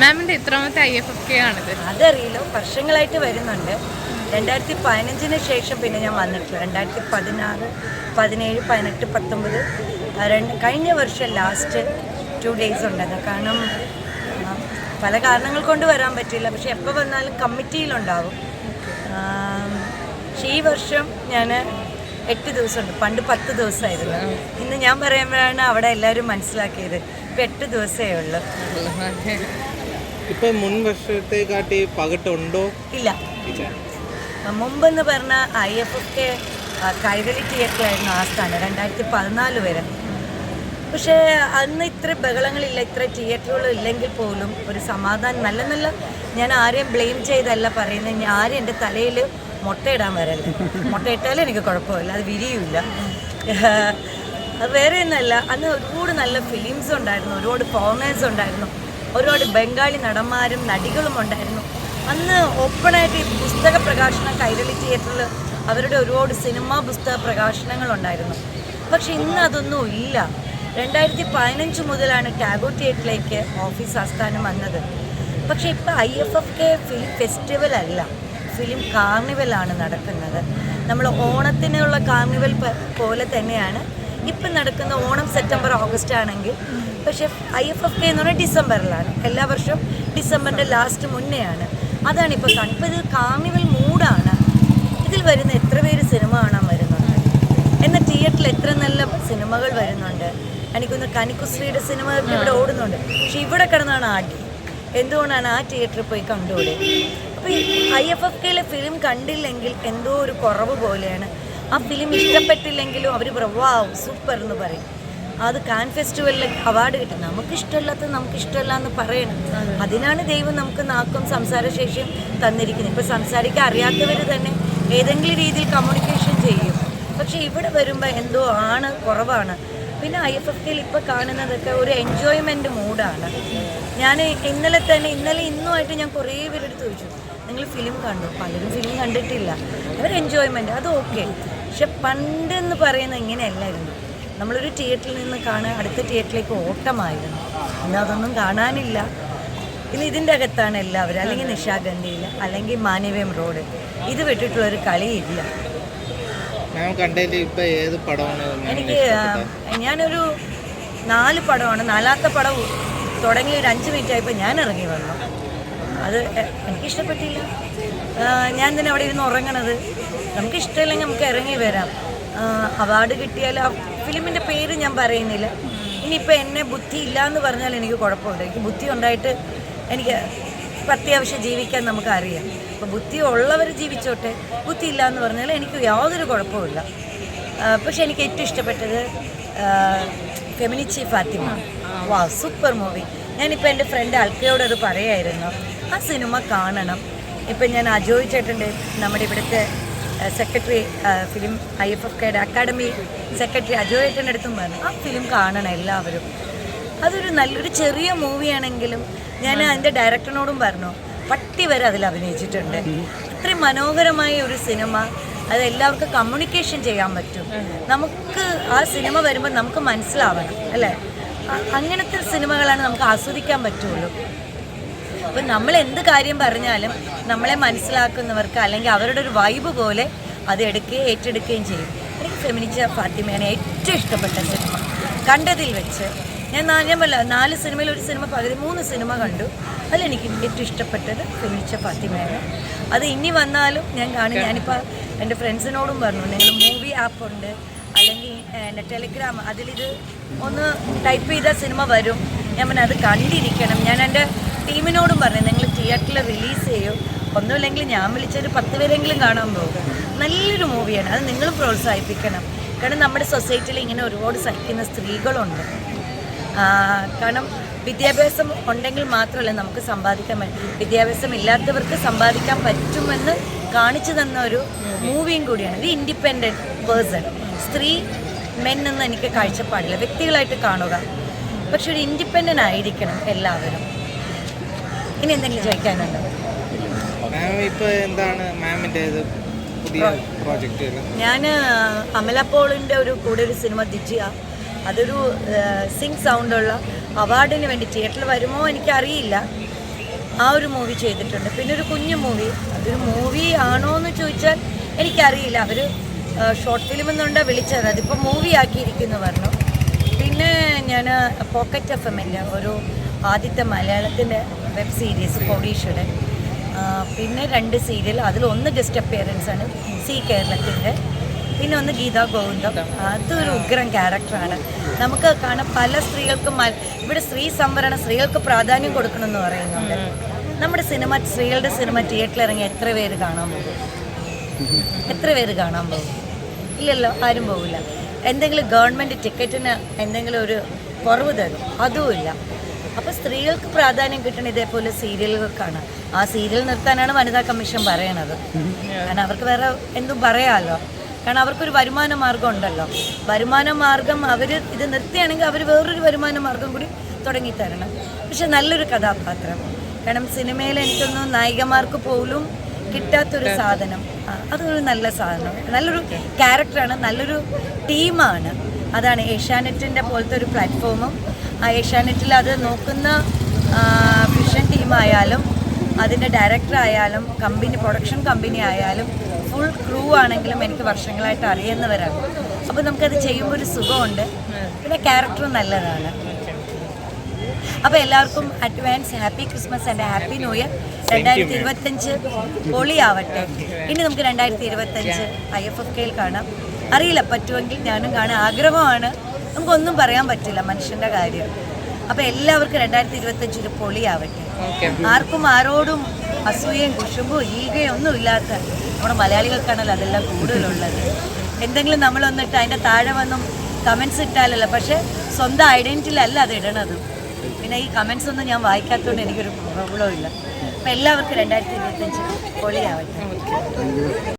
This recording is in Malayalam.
മാമിന്റെ ഇത്രാമത്തെ ഐ എഫ് എഫ് കെ ആണിത്. അതറിയില്ല. വർഷങ്ങളായിട്ട് വരുന്നുണ്ട്. രണ്ടായിരത്തി പതിനഞ്ചിന് ശേഷം പിന്നെ ഞാൻ വന്നിട്ടില്ല രണ്ടായിരത്തി പതിനാറ് പതിനേഴ് പതിനെട്ട് പത്തൊമ്പത് രണ്ട് കഴിഞ്ഞ വർഷം ലാസ്റ്റ് ടു ഡേയ്സ് ഉണ്ടായിരുന്നു കാരണം പല കാരണങ്ങൾ കൊണ്ട് വരാൻ പറ്റില്ല പക്ഷെ എപ്പോൾ വന്നാലും കമ്മിറ്റിയിലുണ്ടാവും. പക്ഷേ ഈ വർഷം ഞാൻ എട്ട് ദിവസമുണ്ട്. പണ്ട് പത്ത് ദിവസമായിരുന്നു. ഇന്ന് ഞാൻ പറയുമ്പോഴാണ് അവിടെ എല്ലാവരും മനസ്സിലാക്കിയത്. ഇപ്പം എട്ട് ദിവസമേ ഉള്ളൂ. ഇപ്പൊ മുൻ വർഷത്തെക്കാട്ടി പകട്ടുണ്ടോ ഇല്ല. ഇല്ല. മുമ്പെന്ന് പറഞ്ഞ I F F K Kairali തിയേറ്ററിലായിരുന്നു ആ സ്ഥാനം രണ്ടായിരത്തി പതിനാല് വരെ. പക്ഷേ അന്ന് ഇത്ര ബഹളങ്ങളില്ല ഇത്ര തിയേറ്ററുകളും ഇല്ലെങ്കിൽ പോലും ഒരു സമാധാനം നല്ല നല്ല ഞാൻ ആരെയും ബ്ലെയിം ചെയ്തല്ല പറയുന്നത് ഞാൻ ആരും എന്റെ തലയിൽ മുട്ടയിടാൻ വരല്ല മുട്ടയിട്ടാലും എനിക്ക് കുഴപ്പമില്ല അത് വിരിയില്ല അത് വേറെ ഒന്നല്ല അന്ന് ഒരുപാട് നല്ല ഫിലിംസ് ഉണ്ടായിരുന്നു ഒരുപാട് ഫോമേഴ്സ് ഉണ്ടായിരുന്നു. ഒരുപാട് ബംഗാളി നടന്മാരും നടികളും ഉണ്ടായിരുന്നു. അന്ന് ഓപ്പണായിട്ട് പുസ്തക പ്രകാശനം കൈരളി തിയേറ്ററിൽ അവരുടെ ഒരുപാട് സിനിമാ പുസ്തക പ്രകാശനങ്ങളുണ്ടായിരുന്നു പക്ഷെ ഇന്ന് അതൊന്നും ഇല്ല. രണ്ടായിരത്തി പതിനഞ്ച് മുതലാണ് ടാഗോ തിയേറ്ററിലേക്ക് ഓഫീസ് ആസ്ഥാനം വന്നത്. പക്ഷേ ഇപ്പോൾ I F F K film festival അല്ല ഫിലിം കാർണിവലാണ് നടക്കുന്നത്. നമ്മൾ ഓണത്തിനുള്ള കാർണിവൽ പോലെ തന്നെയാണ് ഇപ്പം നടക്കുന്ന ഓണം സെപ്റ്റംബർ ഓഗസ്റ്റ് ആണെങ്കിൽ പക്ഷേ ഐ എഫ് എഫ് കെ എന്ന് പറഞ്ഞാൽ ഡിസംബറിലാണ്. എല്ലാ വർഷവും ഡിസംബറിന്റെ ലാസ്റ്റ് മുന്നെയാണ്. അതാണ് ഇപ്പോൾ കാണുന്നത് ഇപ്പോൾ ഇത് കാർണിവൽ മൂഡാണ്. ഇതിൽ വരുന്ന എത്ര പേര് സിനിമ കാണാൻ വരുന്നുണ്ട്? എന്ന തിയേറ്ററിൽ എത്ര നല്ല സിനിമകൾ വരുന്നുണ്ട്? എനിക്കൊന്ന് കനിക്കുശ്രീയുടെ സിനിമ ഇവിടെ ഓടുന്നുണ്ട്. പക്ഷെ ഇവിടെ കിടന്നാണ് ആടി. എന്തുകൊണ്ടാണ് ആ തിയേറ്ററിൽ പോയി കണ്ടുകൂടെ? അപ്പോൾ ഈ ഐ എഫ് എഫ് കെയിലെ ഫിലിം കണ്ടില്ലെങ്കിൽ എന്തോ ഒരു കുറവ് പോലെയാണ്. ആ ഫിലിം ഇഷ്ടപ്പെട്ടില്ലെങ്കിലും അവർ പറയും വാവ് സൂപ്പർ എന്ന് പറയും. അത് കാൻ ഫെസ്റ്റിവലിൽ അവാർഡ് കിട്ടും. നമുക്ക് ഇഷ്ടമല്ലാത്ത നമുക്ക് ഇഷ്ടമല്ല എന്ന് പറയണം അതിനാണ് ദൈവം നമുക്ക് നാക്കും സംസാരശേഷിയും തന്നിരിക്കുന്നത്. ഇപ്പോൾ സംസാരിക്കാൻ അറിയാത്തവർ തന്നെ ഏതെങ്കിലും രീതിയിൽ കമ്മ്യൂണിക്കേഷൻ ചെയ്യും. പക്ഷേ ഇവിടെ വരുമ്പോൾ എന്തോ ആണ് കുറവാണ്. പിന്നെ ഐ എഫ് എഫ് കെയിൽ ഇപ്പോൾ കാണുന്നതൊക്കെ ഒരു എൻജോയ്മെന്റ് മൂഡാണ് ഞാൻ ഇന്നലെ തന്നെ ഇന്നലെ ഇന്നുമായിട്ട് ഞാൻ കുറേ പേരെടുത്ത് ചോദിച്ചു. നിങ്ങൾ ഫിലിം കണ്ടു? പലരും ഫിലിം കണ്ടിട്ടില്ല. അവർ എൻജോയ്മെന്റ് അത് ഓക്കെ പക്ഷെ പണ്ടെന്ന് പറയുന്നത് ഇങ്ങനെയല്ലായിരുന്നു. നമ്മളൊരു തിയേറ്ററിൽ നിന്ന് കാണുക അടുത്ത തിയേറ്ററിലേക്ക് ഓട്ടമായിരുന്നു. ഇന്ന് അതൊന്നും കാണാനില്ല. ഇന്ന് ഇതിന്റെ അകത്താണ് എല്ലാവരും. അല്ലെങ്കിൽ നിശാഗന്ധിയിൽ അല്ലെങ്കിൽ മാനവ്യം റോഡ്. ഇത് വിട്ടിട്ടുള്ളൊരു കളിയില്ല. എനിക്ക് ഞാനൊരു നാല് പടമാണ്. നാലാത്ത പടം തുടങ്ങി ഒരു അഞ്ച് മിനിറ്റ് ആയപ്പോൾ ഞാൻ ഇറങ്ങി വന്നു. അത് എനിക്കിഷ്ടപ്പെട്ടില്ല. ഞാൻ തന്നെ അവിടെ ഇരുന്ന് ഉറങ്ങണത്. നമുക്ക് ഇഷ്ടമില്ലെങ്കിൽ നമുക്ക് ഇറങ്ങി വരാം. അവാർഡ് കിട്ടിയാൽ ആ ഫിലിമിന്റെ പേര് ഞാൻ പറയുന്നില്ല. ഇനിയിപ്പോൾ എന്നെ ബുദ്ധി ഇല്ല എന്ന് പറഞ്ഞാൽ എനിക്ക് കുഴപ്പമുണ്ട് എനിക്ക് ബുദ്ധി ഉണ്ടായിട്ട് എനിക്ക് അത്യാവശ്യം ജീവിക്കാൻ നമുക്കറിയാം. അപ്പോൾ ബുദ്ധി ഉള്ളവർ ജീവിച്ചോട്ടെ. ബുദ്ധി ഇല്ല എന്ന് പറഞ്ഞാൽ എനിക്ക് യാതൊരു കുഴപ്പമില്ല പക്ഷെ എനിക്ക് ഏറ്റവും ഇഷ്ടപ്പെട്ടത് ഫെമിനിച്ചി ഫാത്തിമ. വാ സൂപ്പർ മൂവി. ഞാനിപ്പോൾ എന്റെ ഫ്രണ്ട് അൽക്കയോട് പറയായിരുന്നു. ആ സിനിമ കാണണം. ഇപ്പം ഞാൻ അജോയ് ചേട്ടന്റെ നമ്മുടെ ഇവിടുത്തെ secretary film I F F കെയുടെ അക്കാഡമി സെക്രട്ടറി അജോയ് ചേട്ടന്റെ അടുത്തും പറഞ്ഞു ആ ഫിലിം കാണണം എല്ലാവരും. അതൊരു നല്ലൊരു ചെറിയ മൂവിയാണെങ്കിലും ഞാൻ അതിന്റെ ഡയറക്ടറിനോടും പറഞ്ഞു പട്ടി വരെ അതിൽ അഭിനയിച്ചിട്ടുണ്ട്. അത്രയും മനോഹരമായ ഒരു സിനിമ അത് എല്ലാവർക്കും കമ്മ്യൂണിക്കേഷൻ ചെയ്യാൻ പറ്റും. നമുക്ക് ആ സിനിമ വരുമ്പോൾ നമുക്ക് മനസ്സിലാവണം അല്ലേ? അങ്ങനത്തെ സിനിമകളാണ് നമുക്ക് ആസ്വദിക്കാൻ പറ്റുള്ളൂ. അപ്പം നമ്മൾ എന്ത് കാര്യം പറഞ്ഞാലും നമ്മളെ മനസ്സിലാക്കുന്നവർക്ക് അല്ലെങ്കിൽ അവരുടെ ഒരു വൈബ് പോലെ അത് എടുക്കുകയും ഏറ്റെടുക്കുകയും ചെയ്യും. എനിക്ക് ഫെമിനിച്ച ഫാത്തിമയാണ് ഏറ്റവും ഇഷ്ടപ്പെട്ട സിനിമ കണ്ടതിൽ വെച്ച് ഞാൻ ഞാൻ വല്ല നാല് സിനിമയിൽ ഒരു സിനിമ പകുതി മൂന്ന് സിനിമ കണ്ടു. അതിലെനിക്ക് ഏറ്റവും ഇഷ്ടപ്പെട്ടത് ഫെമിനിച്ച ഫാത്തിമയാണ്. അത് ഇനി വന്നാലും ഞാൻ കാണും. ഞാനിപ്പോൾ എന്റെ ഫ്രണ്ട്സിനോടും പറഞ്ഞു നിങ്ങൾ മൂവി ആപ്പ് ഉണ്ട്. അല്ലെങ്കിൽ എന്റെ ടെലിഗ്രാം അതിലിത് ഒന്ന് ടൈപ്പ് ചെയ്ത സിനിമ വരും. ഞാൻ പറഞ്ഞു അത് കണ്ടിരിക്കണം. ഞാൻ എന്റെ ടീമിനോടും പറഞ്ഞു നിങ്ങൾ തിയേറ്ററിൽ റിലീസ് ചെയ്യൂ. ഒന്നുമില്ലെങ്കിൽ ഞാൻ വിളിച്ചൊരു പത്ത് പേരെങ്കിലും കാണാൻ പോകും. നല്ലൊരു മൂവിയാണ്. അത് നിങ്ങൾ പ്രോത്സാഹിപ്പിക്കണം. കാരണം നമ്മുടെ സൊസൈറ്റിയിൽ ഇങ്ങനെ ഒരുപാട് സഹിക്കുന്ന സ്ത്രീകളുണ്ട്. കാരണം വിദ്യാഭ്യാസം ഉണ്ടെങ്കിൽ മാത്രമല്ല നമുക്ക് സമ്പാദിക്കാൻ പറ്റും. വിദ്യാഭ്യാസം ഇല്ലാത്തവർക്ക് സമ്പാദിക്കാൻ പറ്റുമെന്ന് കാണിച്ചു തന്ന ഒരു മൂവിയും കൂടിയാണ്. ഒരു ഇൻഡിപെൻഡന്റ് പേഴ്സൺ സ്ത്രീ മെൻ എന്ന് എനിക്ക് കാഴ്ചപ്പാടില്ല. വ്യക്തികളായിട്ട് കാണുക. പക്ഷെ ഒരു ഇൻഡിപെൻഡന്റ് ആയിരിക്കണം എല്ലാവരും. ഇനി എന്തെങ്കിലും ചോദിക്കാനുണ്ടോ? മാം ഇപ്പൊ എന്താണ് ഇത് പുതിയ പ്രോജക്റ്റ് ഞാൻ അമല പോളിന്റെ ഒരു കൂടെ ഒരു സിനിമ ദിജിയ അതൊരു സിങ് സൗണ്ടുള്ള അവാർഡിന് വേണ്ടി തിയേറ്ററിൽ വരുമോ എനിക്കറിയില്ല. ആ ഒരു മൂവി ചെയ്തിട്ടുണ്ട്. പിന്നെ ഒരു കുഞ്ഞു മൂവി അതൊരു മൂവി ആണോ എന്ന് ചോദിച്ചാൽ എനിക്കറിയില്ല. അവർ ഷോർട്ട് ഫിലിം എന്നുണ്ടാ വിളിച്ചത്. അതിപ്പോൾ മൂവി ആക്കിയിരിക്കുന്നു പറഞ്ഞു. പിന്നെ ഞാൻ പോക്കറ്റ് എഫ് എം ഇല്ല ഒരു ആദ്യത്തെ മലയാളത്തിന്റെ വെബ് സീരീസ് കോടീശ്വരൻ. പിന്നെ രണ്ട് സീരിയൽ. അതിലൊന്ന് ഗസ്റ്റ് അപ്പിയറൻസ് ആണ് സി കേരളത്തിന്റെ പിന്നെ ഒന്ന് ഗീതാ ഗോവിന്ദം. അതൊരു ഉഗ്രം ക്യാരക്ടറാണ് നമുക്ക് കാണാൻ പല സ്ത്രീകൾക്കും ഇവിടെ സ്ത്രീ സംവരണം സ്ത്രീകൾക്ക് പ്രാധാന്യം കൊടുക്കണമെന്ന് പറയുന്നുണ്ട്. നമ്മുടെ സിനിമ സ്ത്രീകളുടെ സിനിമ തിയേറ്ററിൽ ഇറങ്ങി എത്ര പേര് കാണാൻ പോകും? എത്ര പേര് കാണാൻ പോകും? ഇല്ലല്ലോ ആരും പോകില്ല എന്തെങ്കിലും ഗവൺമെന്റ് ടിക്കറ്റിന് എന്തെങ്കിലും ഒരു കുറവ് തരും. അതുമില്ല അപ്പോൾ സ്ത്രീകൾക്ക് പ്രാധാന്യം കിട്ടണം ഇതേപോലെ സീരിയലുകൾക്കാണ് ആ സീരിയൽ നിർത്താനാണ് വനിതാ കമ്മീഷൻ പറയണത്. കാരണം അവർക്ക് വേറെ എന്തും പറയാമല്ലോ കാരണം അവർക്കൊരു വരുമാന മാർഗം ഉണ്ടല്ലോ. വരുമാന മാർഗം അവർ ഇത് നിർത്തിയാണെങ്കിൽ അവർ വേറൊരു വരുമാന മാർഗം കൂടി തുടങ്ങി തരണം പക്ഷെ നല്ലൊരു കഥാപാത്രം. കാരണം സിനിമയിൽ എനിക്കൊന്നും നായികമാർക്ക് പോലും കിട്ടാത്തൊരു സാധനം. അതൊരു നല്ല സാധനം. നല്ലൊരു ക്യാരക്ടറാണ് നല്ലൊരു ടീമാണ് അതാണ് ഏഷ്യാനെറ്റിന്റെ പോലത്തെ ഒരു പ്ലാറ്റ്ഫോമും. ആ ഏഷ്യാനെറ്റിൽ അത് നോക്കുന്ന ഫിഷൻ ടീമായാലും അതിന്റെ ഡയറക്ടർ ആയാലും കമ്പനി പ്രൊഡക്ഷൻ കമ്പനി ആയാലും ഫുൾ ക്രൂ ആണെങ്കിലും എനിക്ക് വർഷങ്ങളായിട്ട് അറിയുന്നവരാണ്. അപ്പോൾ നമുക്കത് ചെയ്യുമ്പോൾ ഒരു സുഖമുണ്ട്. പിന്നെ ക്യാരക്ടർ നല്ലതാണ്. അപ്പോൾ എല്ലാവർക്കും advance happy Christmas and happy new year രണ്ടായിരത്തി ഇരുപത്തഞ്ച് പൊളിയാവട്ടെ. ഇനി നമുക്ക് രണ്ടായിരത്തി ഇരുപത്തഞ്ച് ഐ എഫ് എഫ് കെയിൽ കാണാം. അറിയില്ല പറ്റുമെങ്കിൽ ഞാനും കാണാൻ ആഗ്രഹമാണ്. നമുക്കൊന്നും പറയാൻ പറ്റില്ല മനുഷ്യന്റെ കാര്യം. അപ്പോൾ എല്ലാവർക്കും രണ്ടായിരത്തി ഇരുപത്തഞ്ചിൽ പൊളിയാവട്ടെ. ആർക്കും ആരോടും അസൂയയും കുശുമ്പും ഈഗയും ഒന്നും ഇല്ലാത്ത നമ്മുടെ മലയാളികൾക്കാണല്ലോ അതെല്ലാം കൂടുതലുള്ളത്. എന്തെങ്കിലും നമ്മളൊന്നിട്ട് അതിന്റെ താഴെ വന്നും കമന്റ്സ് ഇട്ടാലല്ല? പക്ഷെ സ്വന്തം ഐഡന്റിറ്റിയിലല്ല അത് ഇടണത്. പിന്നെ ഈ കമന്റ്സ് ഒന്നും ഞാൻ വായിക്കാത്തതുകൊണ്ട് എനിക്കൊരു പ്രോബ്ലം ഇല്ല. അപ്പം എല്ലാവർക്കും രണ്ടായിരത്തി ഇരുപത്തഞ്ച് പൊളിയാവട്ടെ.